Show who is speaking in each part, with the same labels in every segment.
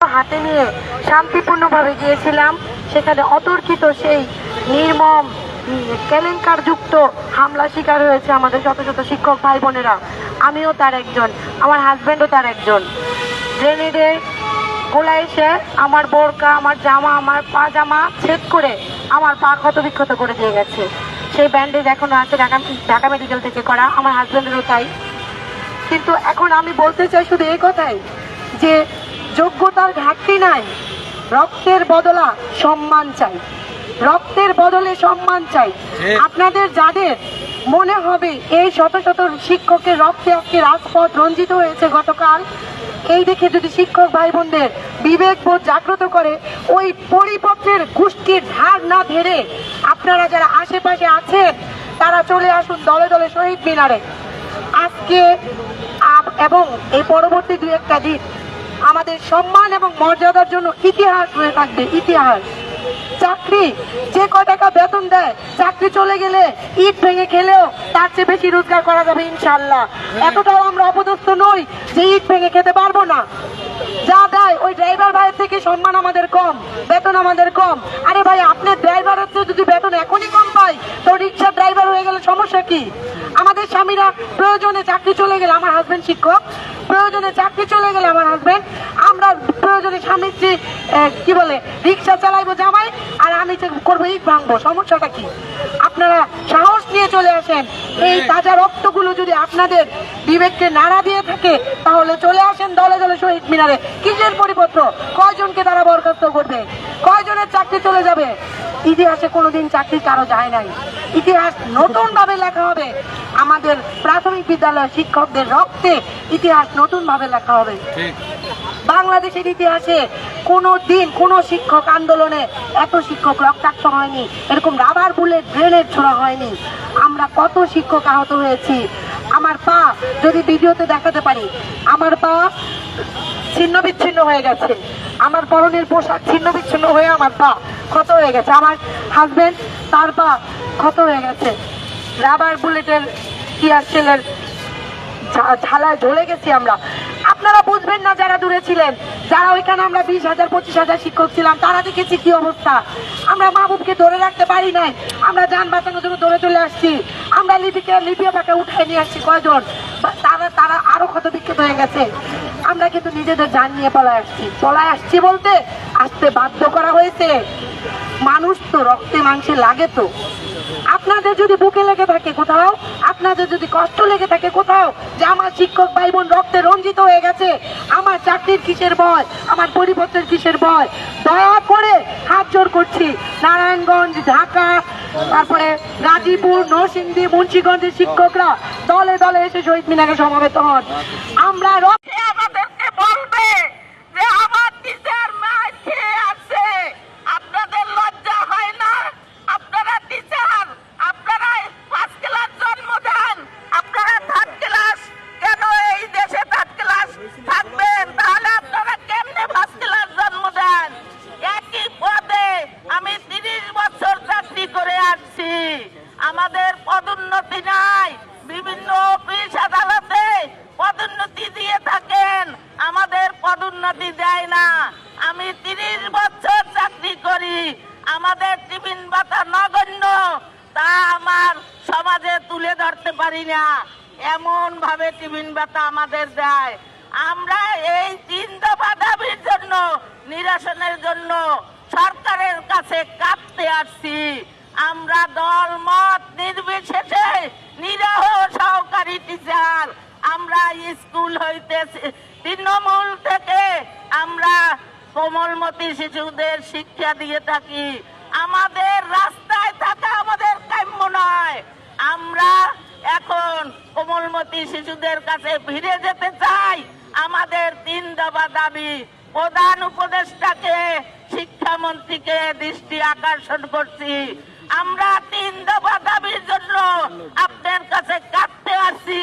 Speaker 1: হাতে নিয়ে শান্তিপূর্ণভাবে গিয়েছিলাম। সেখানে অতর্কিত সেই নির্মম কেলেঙ্কারযুক্ত হামলা শিকার হয়েছে আমাদের শত শত শিক্ষক ভাই বোনেরা আমিও তার একজন, আমার হাজব্যান্ডও তার একজন। গ্রেনেডে গোলা এসে আমার বোরকা, আমার জামা, আমার পাজামা ছেদ করে আমার পা ক্ষত বিক্ষত করে দিয়ে গেছে। সেই ব্যান্ডেজ এখনও আছে ঢাকা ঢাকা মেডিকেল থেকে করা, আমার হাজব্যান্ডেরও তাই। কিন্তু এখন আমি বলতে চাই শুধু এই কথাই যে যোগ্যতার ঘাটতি নাই। রক্তের বদলা সম্মান চাই। রক্তের বদলে সম্মান চাই। আপনাদের যাদের মনে হবে এই শত শত শিক্ষকের রক্তে আজকে রাজপথ রঞ্জিত হয়েছে গতকাল এই দেখে যদি শিক্ষক ভাই বোনদের বিবেকবোধ জাগ্রত করে ওই পরিপত্রের গোষ্ঠীর ধার না ধরে আপনারা যারা আশেপাশে আছেন তারা চলে আসুন দলে দলে শহীদ মিনারে। আজকে এবং এই পরবর্তী দু একটা দিন আমাদের সম্মান এবং মর্যাদার জন্য ইতিহাস হয়ে থাকবে, ইতিহাস। চাকরি, যে কয় টাকা বেতন দেয়, চাকরি চলে গেলে ইট ভেঙে খেলেও তার চেয়ে বেশি রোজগার করা যাবে ইনশাল্লাহ এতটাও আমরা অপদস্থ নই যে ইট ভেঙে খেতে পারব না। যা দেয় ওই ড্রাইভার ভাইয়ের থেকে সম্মান আমাদের কম, বেতন আমাদের কম। আরে ভাই, আপনার ড্রাইভার হচ্ছে যদি বেতন এখনই কম পাই তো রিক্সার ড্রাইভার হয়ে গেলে সমস্যা কি? আমাদের স্বামীরা প্রয়োজনে চাকরি চলে গেলে, আমার হাজবেন্ড শিক্ষক প্রয়োজনে চাকরি চলে গেলে আমার হাজবেন্ড আমরা প্রয়োজনে স্বামীর যে কি বলে রিক্সা চালাইবো জামাই আর আমি যে করব ইট ভাঙবো। সমস্যাটা কি? আপনারা সাহস নিয়ে চলে আসেন। এই তাজা রক্তগুলো যদি আপনাদের বিবেককে নাড়া দিয়ে থাকে তাহলে চলে আসেন দলে দলে শহীদ মিনারে। কিসের পরিপত্র? কয়জনকে তারা বরখাস্ত করবে? কয়জনের চাকরি চলে যাবে? ইতিহাসে কোনোদিন চাকরি কারও যায় নাই। ইতিহাস নতুন ভাবে লেখা হবে। আমাদের প্রাথমিক বিদ্যালয়ের শিক্ষকদের রক্তে ইতিহাস নতুন ভাবে লেখা হবে। বাংলাদেশের ইতিহাসে কোনো দিন কোনো শিক্ষক আন্দোলনে এত শিক্ষক রক্তাক্ত হয়নি। এরকম রাবার বুলেট গ্রেনেড ছোড়া হয়নি। আমরা কত শিক্ষক আহত হয়েছি। আমার পা যদি ভিডিওতে দেখাতে পারি আমার পা ছিন্ন বিচ্ছিন্ন হয়ে গেছে। আমার পরনের পোশাক ছিন্ন বিচ্ছিন্ন হয়ে আমার পা ক্ষত হয়ে গেছে। আমার হাজবেন্ড তার পা ক্ষত হয়ে গেছে। রাবার বুলেটের টিয়ার সেলের ঝালায় ঝলে গেছি আমরা। আপনারা বুঝবেন না যারা দূরে ছিলেন, যারা ওইখানে আমরা বিশ হাজার, পঁচিশ হাজার শিক্ষক ছিলাম, তারা দেখেছি কি অবস্থা। আমরা মাহবুবকে ধরে রাখতে পারি নাই। আমরা যান বাঁচানোর জন্য ধরে চলে আসছি। আমরা লিপিকে লিপিয়া পাকে উঠায় নিয়ে আসছি কয়জন? তারা তারা আরও ক্ষত বিক্ষত হয়ে গেছে। আমরা কিন্তু নিজেদের যান নিয়ে পলায় আসছি। পলায় আসছি বলতে আসতে বাধ্য করা হয়েছে। মানুষ তো রক্তে মাংসে লাগে তো। আপনাদের যদি বুকে লেগে থাকে কোথাও, আপনাদের যদি কষ্ট লেগে থাকে কোথাও, যে আমার শিক্ষক ভাই বোন রক্তে রঞ্জিত হয়ে গেছে, আমার চাকরির কিসের ভয়, আমার পরিবর্তনের কিসের ভয়, দয়া করে হাত জোর করছি। নারায়ণগঞ্জ, ঢাকা, তারপরে গাজীপুর, নরসিংদী, মুন্সিগঞ্জের শিক্ষকরা দলে দলে এসে শহীদ মিনারে সমাবেত হন। আমরা ধরতে পারি না এমন ভাবে টিফিন ভাতা আমাদের দেয়। আমরা এই দফা দাবির জন্য, নিরসনের জন্য সরকারের কাছে কাঁপতে আসছি। আমরা দল মত নির্বিশেষে নিরহ সহকারী টিচার আমরা স্কুল হইতে তৃণমূল থেকে আমরা কোমলমতি শিশুদের শিক্ষা দিয়ে থাকি। আমাদের রাস্তায় থাকা আমাদের কাম্য নয়। আমরা এখন কোমলমতি শিশুদের কাছে ফিরে যেতে চাই। আমাদের তিন দফা দাবি, প্রধান উপদেষ্টাকে, শিক্ষামন্ত্রীকে দৃষ্টি আকর্ষণ করছি। আমরা তিন দফা দাবির জন্য আপনার কাছে কাঁদতে আসছি।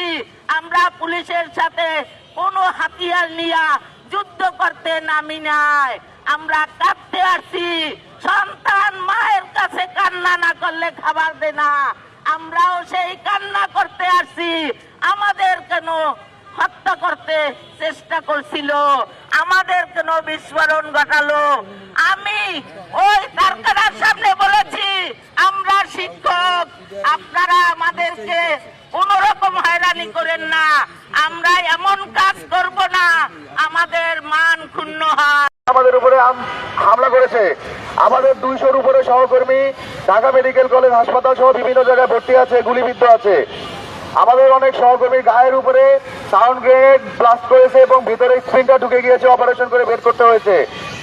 Speaker 1: আমরা পুলিশের সাথে কোনো হাতিয়ার নিয়া যুদ্ধ করতে নামি নাই। আমরা কাঁদতে আসছি। সন্তান মায়ের কাছে কান্না না করলে খাবার দে না। আমরাও সেই কান্না করতে আসছি। আমাদের কেন
Speaker 2: হত্যা করতে চেষ্টা করছিল? আমাদের কেন বিস্ফোরণ ঘটালো? আমি ওই কারখানার সামনে বলেছি, আমরা শিক্ষক, আপনারা আমাদেরকে কোন রকম হয়রানি করেন না। আমরা এমন কাজ করব না। আমাদের মান ক্ষুণ্ণ হয়।
Speaker 3: আমাদের উপরে হামলা করেছে। আমাদের দুইশোর উপরে সহকর্মী, ঢাকা মেডিকেল কলেজ হাসপাতাল সহ বিভিন্ন জায়গায় ভর্তি আছে, গুলিবিদ্ধ আছে। আমাদের অনেক সহকর্মী গায়ের উপরে সাউন্ড গ্রেনেড ব্লাস্ট করেছে এবং ভিতরে স্প্রিংটা ঢুকে গিয়েছে, অপারেশন করে বের করতে হয়েছে।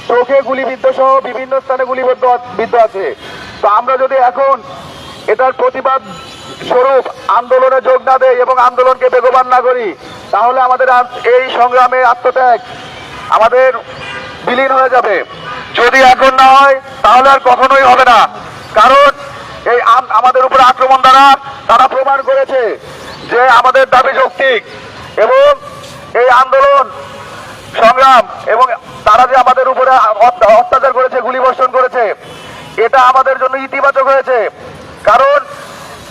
Speaker 3: চোখে গুলিবিদ্ধ সহ বিভিন্ন স্থানে গুলিবিদ্ধ বিদ্ধ আছে। তো আমরা যদি এখন এটার প্রতিবাদ স্বরূপ আন্দোলনে যোগ না দেয় এবং আন্দোলনকে বেগবান না করি, তাহলে আমাদের এই সংগ্রামে আত্মত্যাগ আমাদের বিলীন হয়ে যাবে। যদি এখন না হয়, তাহলে আর কখনোই হবে না। কারণ এই আমাদের উপরে আক্রমণ দ্বারা তারা প্রমাণ করেছে যে আমাদের দাবি যৌক্তিক এবং এই আন্দোলন, সংগ্রাম এবং তারা যে আমাদের উপরে অত্যাচার করেছে, গুলিবর্ষণ করেছে, এটা আমাদের জন্য ইতিবাচক হয়েছে। কারণ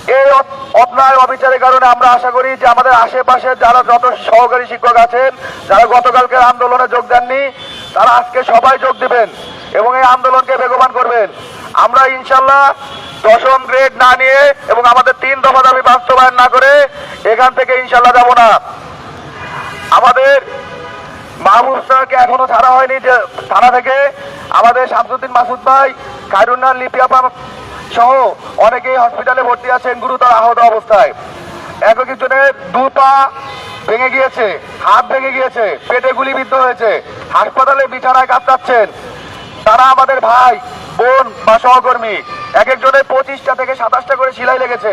Speaker 3: এই অ- অন্যায় অবিচারের কারণে আমরা আশা করি যে আমাদের আশেপাশে যারা যত সহকারী শিক্ষক আছেন, যারা গতকালকের আন্দোলনে যোগ দেননি তারা আজকে সবাই যোগ দিবেন এবং এই আন্দোলনকে বেগবান করবেন। আমরা ইনশাল্লাহ দশম গ্রেড না নিয়ে এবং আমাদের তিন দফা দাবি বাস্তবায়ন না করে এখান থেকে ইনশাল্লাহ যাব না। আমাদের মাহবুব স্যারকে এখনও ছাড়া হয়নি যে থানা থেকে। আমাদের শামসুদ্দিন মাসুদ ভাই খায়রুন্নার লিপিয়াপা সহ অনেকেই হসপিটালে ভর্তি আছেন, গুরুতর আহত অবস্থায়। এক একজনের দু পা ভেঙে গিয়েছে, হাত ভেঙে গিয়েছে, পেটে গুলিবিদ্ধ হয়েছে। হাসপাতালে বিছানায় কাঁপতাচ্ছেন তারা আমাদের ভাই, বোন বা সহকর্মী। এক একজনের পঁচিশটা থেকে সাতাশটা করে সিলাই লেগেছে।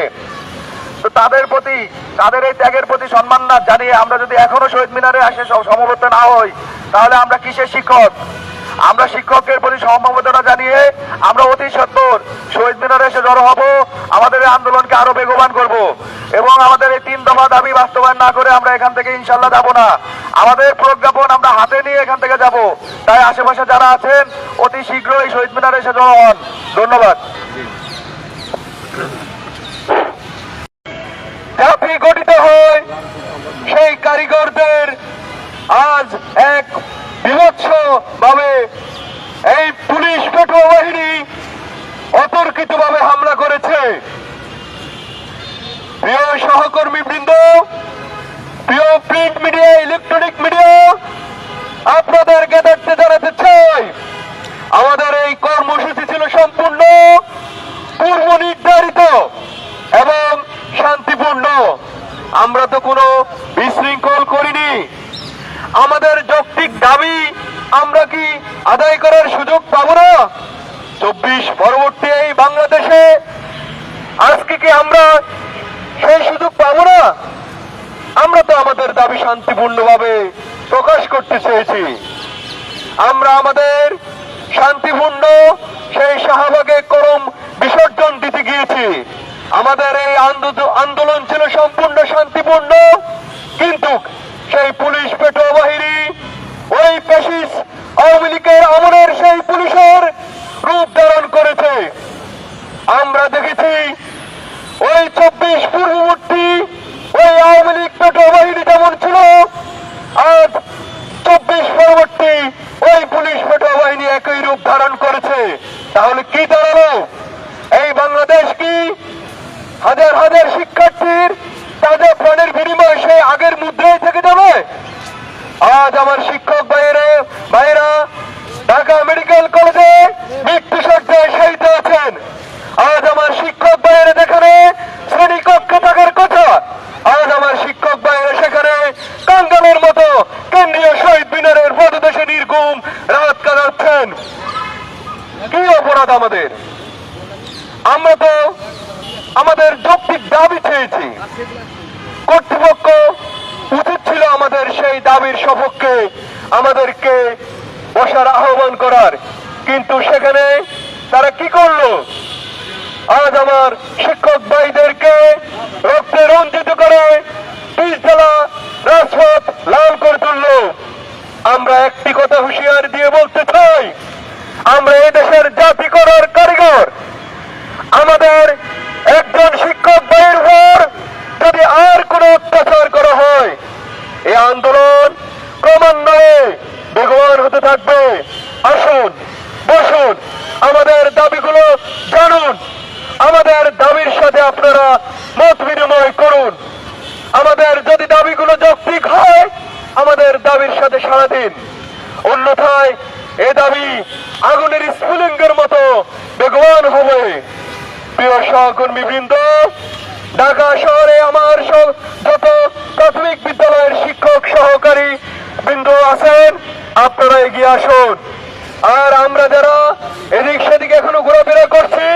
Speaker 3: তো তাদের প্রতি, তাদের এই ত্যাগের প্রতি সম্মান না জানিয়ে আমরা যদি এখনও শহীদ মিনারে আসে সমবর্তন না হই, তাহলে আমরা কিসের শিক্ষক? আমরা শিক্ষকের প্রতি সমবেদনা জানিয়ে আমরা অতি সত্তর শহীদ মিনারে এসে জড়ো হব। আমাদের এই আন্দোলনকে আরও বেগবান করব। এবং আমাদের এই তিন দফা দাবি বাস্তবায়ন না করে আমরা এখান থেকে ইনশাল্লাহ যাব না। আমাদের প্রজ্ঞাপন আমরা হাতে নিয়ে এখান থেকে যাব। তাই আশেপাশে যারা আছেন, অতি শীঘ্রই শহীদ মিনারে এসে জড়ো হন। ধন্যবাদ। গঠিত হয় সেই কারিগরদের আজ এক বিভৎস এই পুলিশ পেটুয়া বাহিনী অতর্কিত ভাবে হামলা করেছে। প্রিয় সহকর্মী বৃন্দ প্রিয় প্রিন্ট মিডিয়া, ইলেকট্রনিক মিডিয়া, আপনাদেরকে দেখতে জানাতে চাই, আমাদের এই কর্মসূচি ছিল সম্পূর্ণ, পূর্ব নির্ধারিত এবং শান্তিপূর্ণ। আমরা তো কোনো বিশৃঙ্খল করিনি। আমাদের যৌক্তিক দাবি, আমরা কি আদায় করার সুযোগ পাবো না? চব্বিশ পরবর্তী এই বাংলাদেশে আজকে কি আমরা সেই সুযোগ পাবো না? আমরা তো আমাদের দাবি শান্তিপূর্ণভাবে প্রকাশ করতে চেয়েছি। আমরা আমাদের শান্তিপূর্ণ, সেই শাহবাগে করম বিসর্জন দিতে গিয়েছি। আমাদের এই আন্দো- আন্দোলন ছিল সম্পূর্ণ শান্তিপূর্ণ, কিন্তু সেই পুলিশ পেটোয়া বাহিনী ওই পেশিস আওয়ামী লীগের আমলের সেই পুলিশের রূপ ধারণ করেছে। আমরা দেখেছি ওই চব্বিশ পূর্ববর্তী ওই আওয়ামী লীগ বাহিনী যেমন ছিল, আজ চব্বিশ পরবর্তী ওই পুলিশ পেটোয়া বাহিনী একই রূপ ধারণ করেছে। তাহলে কি দাঁড়াল? এই বাংলাদেশ কি হাজার হাজার শিক্ষার্থীর তাদের প্রাণের বিনিময়ে সেই আগের মুদ্রায় থেকে যাবে আজ আমার শিক্ষক ভাইয়েরা ভাইয়েরা ঢাকা মেডিকেল কলেজে মৃত্যু সজ্জায় শায়িত আছেন আজ আমার শিক্ষক ভাইয়েরা যেখানে শ্রেণীকক্ষে থাকার কথা আজ আমার শিক্ষক ভাইয়েরা সেখানে কাঙ্গালের মতো কেন্দ্রীয় শহীদ মিনারের পদদেশে নির্গুম রাত কাটাচ্ছেন কি অপরাধ আমাদের? আমরা তো আমাদের যৌক্তিক দাবি চেয়েছি। কর্তৃপক্ষ উচিত ছিল আমাদের সেই দাবির সপক্ষে আমাদেরকে বসার আহ্বান করার। কিন্তু সেখানে তারা কি করল? আজ আমার শিক্ষক ভাইদেরকে রক্তে রঞ্জিত করে রাজপথ লাল করে তুললো আমরা একটি কথা হুঁশিয়ার দিয়ে বলতে চাই। আমরা এদেশের জাতি করার কারিগর। আমাদের একজন শিক্ষক বাইর হওয়ার যদি আর কোন অত্যাচার করা হয়, এ আন্দোলন ক্রমান্বয়ে বেগবান হতে থাকবে। আসুন, বসুন, আমাদের দাবিগুলো জানুন। আমাদের দাবির সাথে আপনারা মত বিনিময় করুন। আমাদের যদি দাবিগুলো যৌক্তিক হয় আমাদের দাবির সাথে সাড়া দিন অন্যথায় এ দাবি আগুনের স্ফুলিঙ্গের মতো বেগবান হবে। প্রিয় সহকর্মী বৃন্দ ঢাকা শহরে আমার সব যত প্রাথমিক বিদ্যালয়ের শিক্ষক সহকারী বৃন্দ আছেন, আপনারা এগিয়ে আসুন। আর আমরা যারা এদিক সেদিক এখনও ঘোরাফেরা করছি